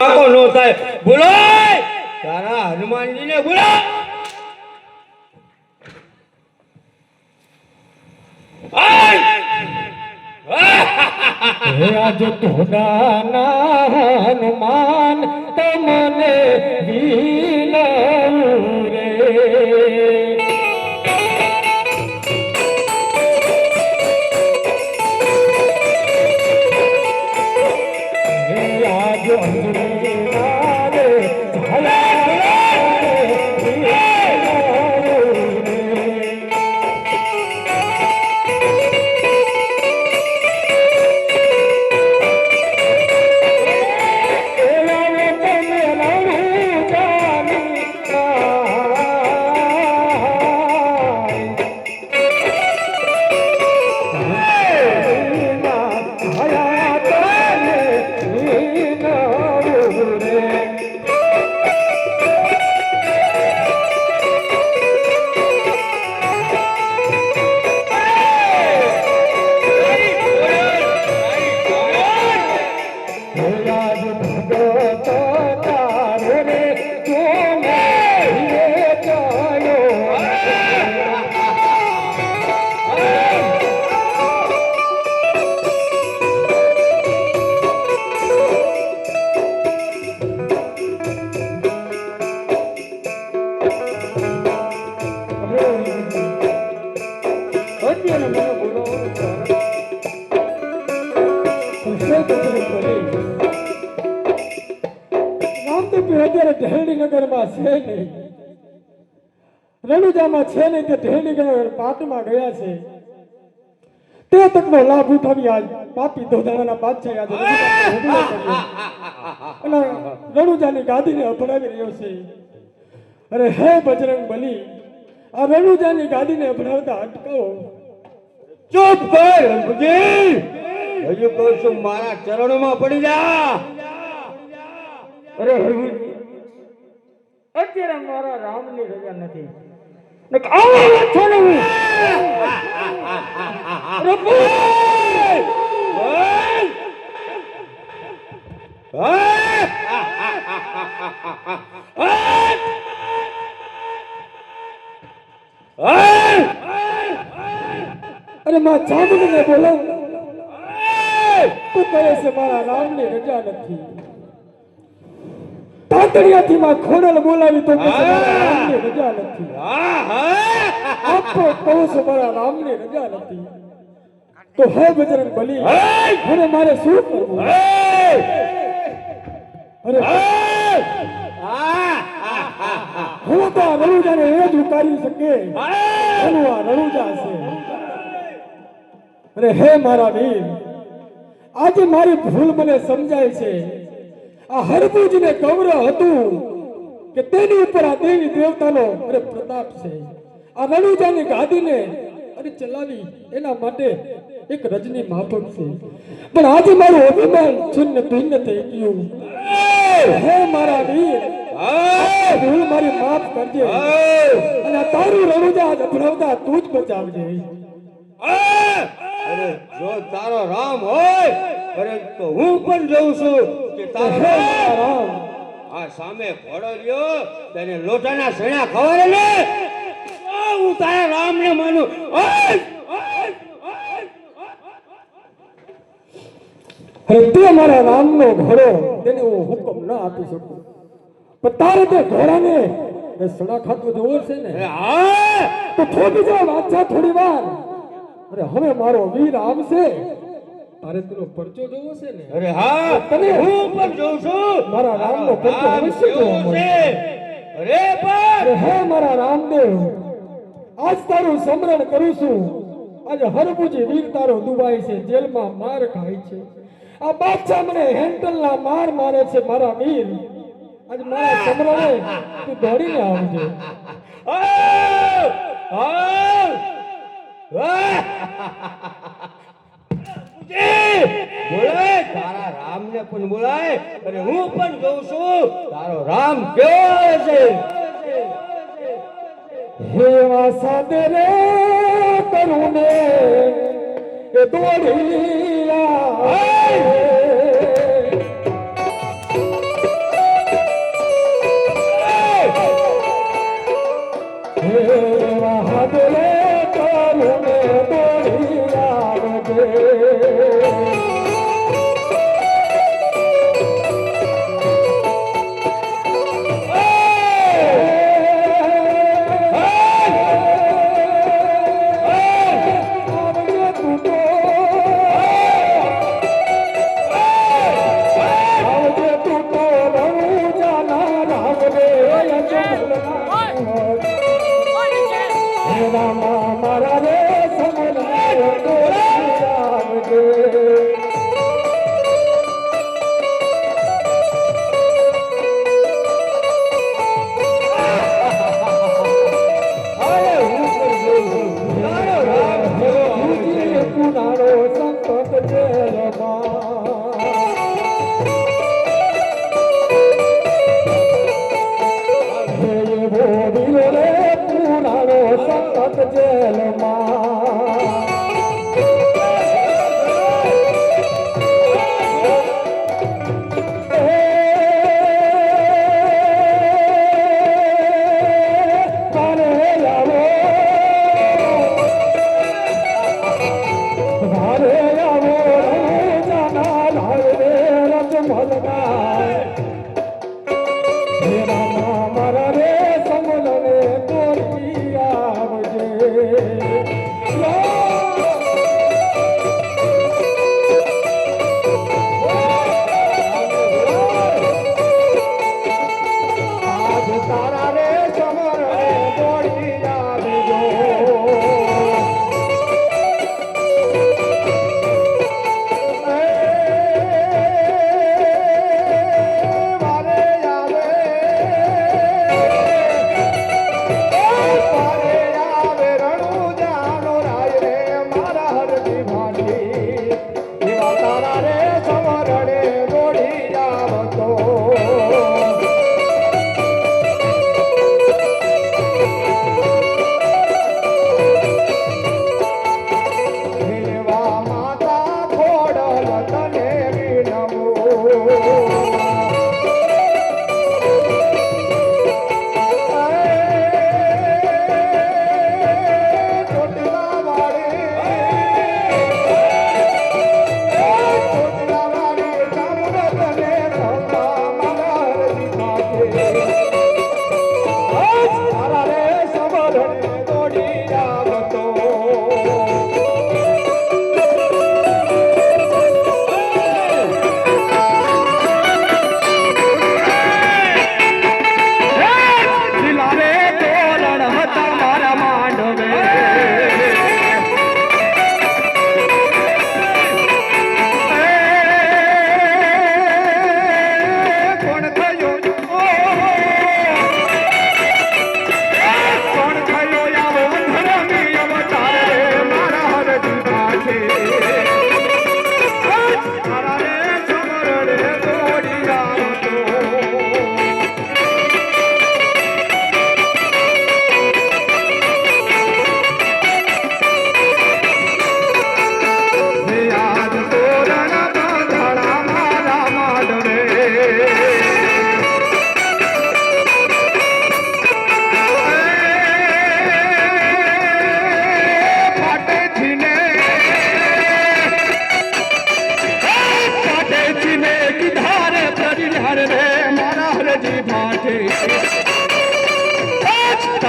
પાકો નો થાય. બોલાય તારા હનુમાનજીને બોલા! હે આજ તોડાના હનુમાન તમને વિનવું રે. રામદેવ અત્યારે ઢેરડીનગરમાં છે નહીં. રણુજામાં છે નહીં, તે ઢેરડીનગર પાટમાં ગયા છે. તે તકનો લાભ ઉઠાવી આજ પાપી ધોધાણાના બાદશાહ આજે. અને રણુજાની ગાદીને અભડાવી રહ્યો છે. અરે હે બજરંગ બલી, આ રણુજાની ગાદીને અભડાવતા અટકાવો. ચૂપ કર હજુ કહું છું મારા ચરણોમાં પડી જા. અરે હરવીજી અત્યારે મારા રામની રજા નથી. અરે માં જામુનને બોલાવ. તું કહે છે મારા રામની રજા નથી. તાતડિયાથી માં ખોડલ બોલાવી તો રજા નથી. આપો કહું છું મારા રામની રજા નથી. તો હે બજરંગ બલી હવે મારે શું કરવું? અરે હું. તો આ રણુજાને એ જ ઉતારી શકે. એનું આ રણુજા છે. અરે હે મારા વીર આજે મારી ભૂલ મને સમજાય છે. આ હરભુજને ગૌરવ હતું કે તેની ઉપર આ દેવી દેવતાનો અરે પ્રતાપ છે. આ રણુજાની ગાદીને અરે ચલાવી એના માટે એક રજની માફક છે. પણ આજે મારું અભિમાન છિન્ન ભિન્ન થઈ ગયું. હે મારા વીર ભૂલ મારી માફ કરજે. અને તારું રણુજા અભરાવતા તું જ બચાવજે. અરે, જો તારો રામ હોય અરે તો હું પણ જઉં છું. રામ રામ આ સામે ઘોડો રહ્યો તેને લોટાના સણા ખવારે ને. હું તારા રામને માનું. અરે તે મારા રામનો ઘોડો તેને હું હુકમ ન આપી શકું. પણ તારે તે ઘોડાને એ સડા ખાતું જોવો છે ને. હા. તો થોડી જા વાંચા થોડી વાર. અરે હવે મારો વીર આવશે. તારે તેનો પરચો જોવો છે ને? અરે હા તને? હું પણ જોઉં છું. મારા રામનો પરચો અવશ્ય જોવો મળે. છે? અરે પણ! હે મારા રામદેવ આજ તારું સ્મરણ કરું છું. આજે હરભુજી વીર તારો દુબાય છે જેલમાં માર ખાય છે. આ બાદશાહ મને હેન્ડલના માર મારે છે મારા વીર. આજ મારા સમરણે તું દોડીને આવજે. આવ! આવ! બોલાય, તારા પણ બોલાય અને હું પણ જોઉં છું. તારો રામ કેવો છે. હે વાસાદે રે કરુણે એ દોડી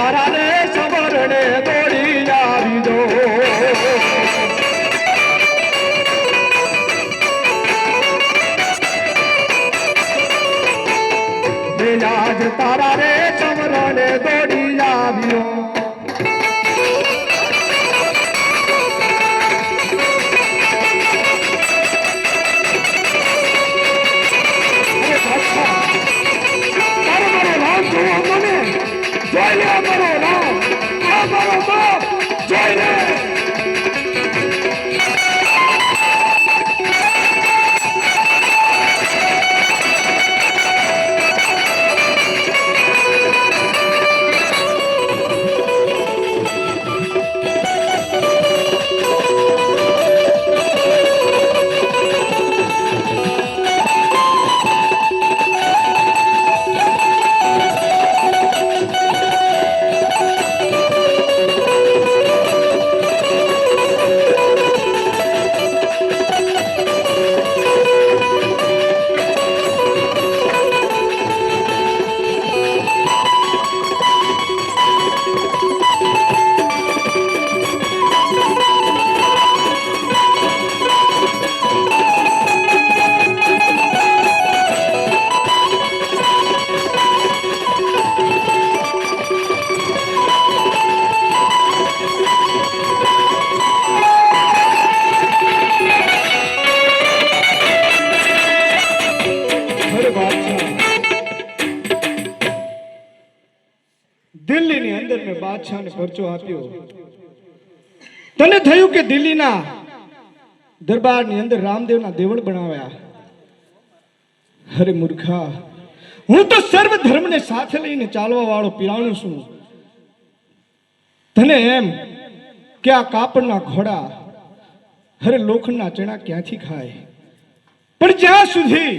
તારા રે સવરણે દો. આજ તારા બાદશાહને પરચો આપ્યો. તને થયું કે દિલ્હીના દરબારની અંદર રામદેવના દેવળ બનાવ્યા? અરે મૂર્ખા, હું તો સર્વ ધર્મને સાથે લઈને ચાલવા વાળો પીરાણું છું. તને એમ કે આ કાપડના ઘોડા અરે લોખંડના ચણા ક્યાંથી ખાય? પણ જ્યાં સુધી